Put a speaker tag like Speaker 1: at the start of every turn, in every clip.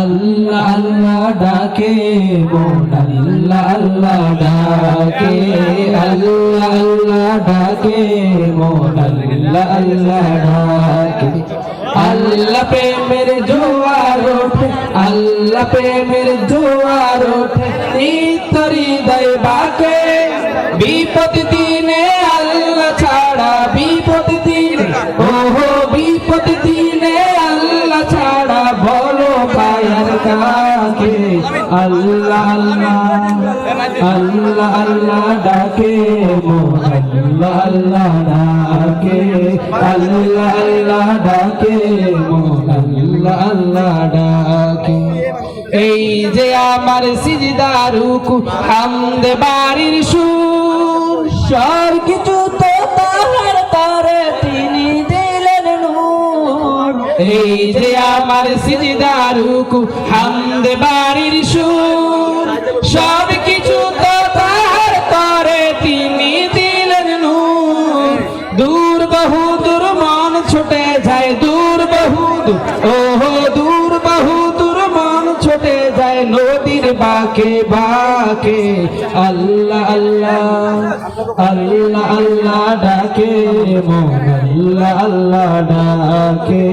Speaker 1: আল্লাহ আল্লাহ ডাকে মন আল্লাহ আল্লাহ ডাকে। আল্লাহ আল্লাহ ডাকে মন আল্লাহ আল্লাহ ডাকে। আল্লাহ প্রেমের জোয়ার ওঠে, আল্লাহ প্রেমের জোয়ার ওঠে নিত্য হৃদয় বাকে। বিপদ দিনে আল্লাহ ছাড়া বিপদ দিনে, ওহো বিপদ দিনে কাকে আল্লাহ আল্লাহ আল্লাহ আল্লাহ ডাকে আল্লাহ আল্লাহ ডাকে, আল্লাহ আল্লাহ ডাকে আল্লাহ আল্লাহ ডাকে। এই যে আমার সিজদারুকু হামদ বাড়ির সুর সব কিছু তো তাহার তারে তিনি দিলেন নূর। এই আমার সিজদারুকু হামদ বাড়ির সুর সব নদীর বাকে বাকে, আল্লাহ আল্লাহ আল্লাহ আল্লাহ ডাকে মন, আল্লাহ আল্লাহ ডাকে,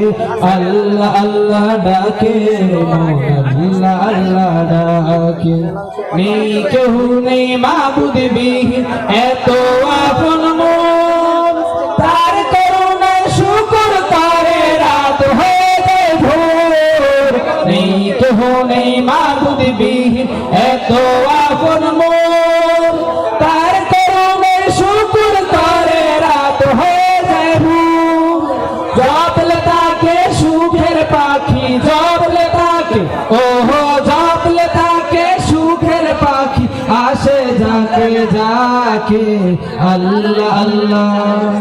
Speaker 1: আল্লাহ আল্লাহ ডাকে মন, আল্লাহ আল্লাহ ডাকে। নেই কেউ নেই মাবুদ বিহীন, এত আপন মন কেহ নেই মাবুদ বিহীন এত আপন মন তার করুণায় শুকর করে রাত হয়ে যায় জপলে সুখের পাখি, জপলে তাকে, ওহো, জপলে তাকে সুখের পাখি। আসে যাকে যাকে, আল্লাহ আল্লাহ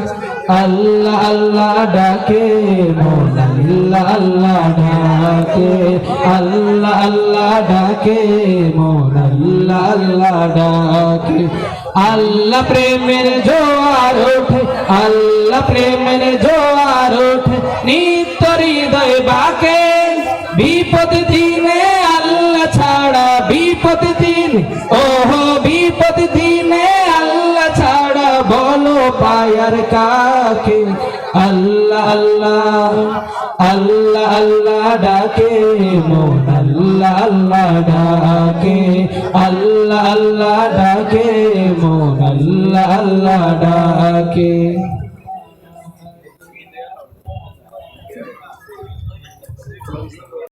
Speaker 1: আল্লাহ আল্লাহ ডাকে, মন আল্লাহ আল্লাহ ডাকে। আল্লাহ আল্লাহ ডাকে, মন আল্লাহ আল্লাহ ডাকে। আল্লাহ প্রেমের জোয়ার ওঠে, আল্লাহ প্রেমের জোয়ার ওঠে, নিত্য হৃদয় বাকে। বিপদ দিনে আল্লাহ ছাড়া বিপদ দিন, ওহো, বিপদ দিনে আল্লাহ ছাড়া বলো পায়ার কাকে। আল্লাহ আল্লাহ আল্লাহ আল্লাহ ডাকে, মন আল্লাহ আল্লাহ ডাকে, আল্লাহ আল্লাহ ডাকে, মন আল্লাহ আল্লাহ ডাকে।